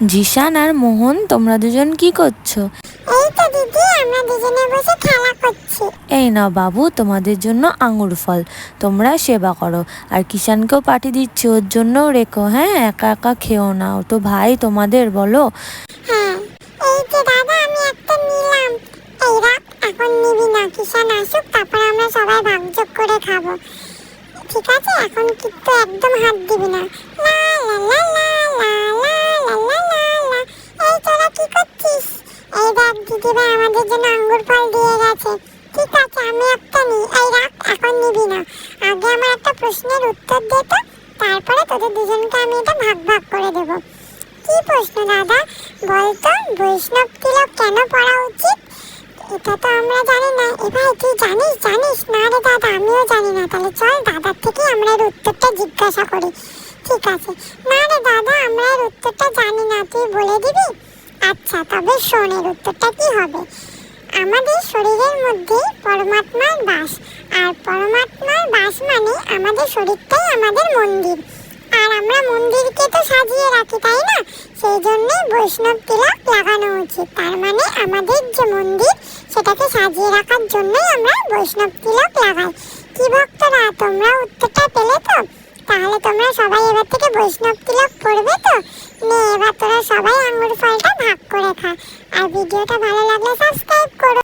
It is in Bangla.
জিশান আর মোহন তোমরা দুজন কি করছ? এই তো দিদি আমরা দুজনে বসে খেলা করছি। এই নাও বাবু তোমাদের জন্য আঙুর ফল। তোমরা সেবা করো। আর কিষানকেও পাঠিয়ে দিচ্ছি ওর জন্যও রেখো হ্যাঁ? একা একা খেও না ও তো ভাই তোমাদের বলো। হ্যাঁ এই যে দাদা আমি একটা নিলাম। এই রাখ এখন নিবি না কিষান আসুক তারপর আমরা সবাই ভাগযোগ করে খাব। ঠিক আছে এখন কিন্তু একদম হাত দিবি না। এই দেখ দিদিভাই আমাদের জন্য আঙ্গুর ফল দিয়ে গেছে। ঠিক আছে, আমি একটা নিই এই রাখ, এখন নিবি না। আগে আমার একটা প্রশ্নের উত্তর দে তো, তারপরে তোদের দুজনকে আমি এটা ভাগ ভাগ করে দেবো। কি প্রশ্ন দাদা? বলতো, বৈষ্ণব তিলক কেন পড়া উচিত? এটা তো আমরা জানি না। এ ভাই, তুই জানিস জানিস না রে দাদা, আমিও জানি না। তাহলে চল দাদার থেকে আমরা এর উত্তরটা জিজ্ঞাসা করি। ঠিক আছে। না রে দাদা, আমরা এর উত্তরটা জানি না। তুই বলে দিবি? আচ্ছা তবে শোন এর উত্তরটা কি হবে? আমাদের শরীরের মধ্যে পরমাত্মার বাস। আর পরমাত্মার বাস মানে আমাদের শরীরটাই আমাদের মন্দির। আর আমরা মন্দিরকে তো সাজিয়ে রাখি, তাই না? সেই জন্যই বৈষ্ণব তিলক লাগানো উচিত। তার মানে আমাদের যে মন্দির, সেটাকে সাজিয়ে রাখার জন্যই আমরা বৈষ্ণব তিলক লাগাই কি ভক্তরা তোমরা উত্তরটা পেলে তো তাহলে তোমরা সবাই এবার থেকে বৈষ্ণব তিলক পড়বে তো? নে, এবার তোরা সবাই আঙুর ফলটা ভাগ করে খা। আর ভিডিওটা ভালো লাগলে সাবস্ক্রাইব করো।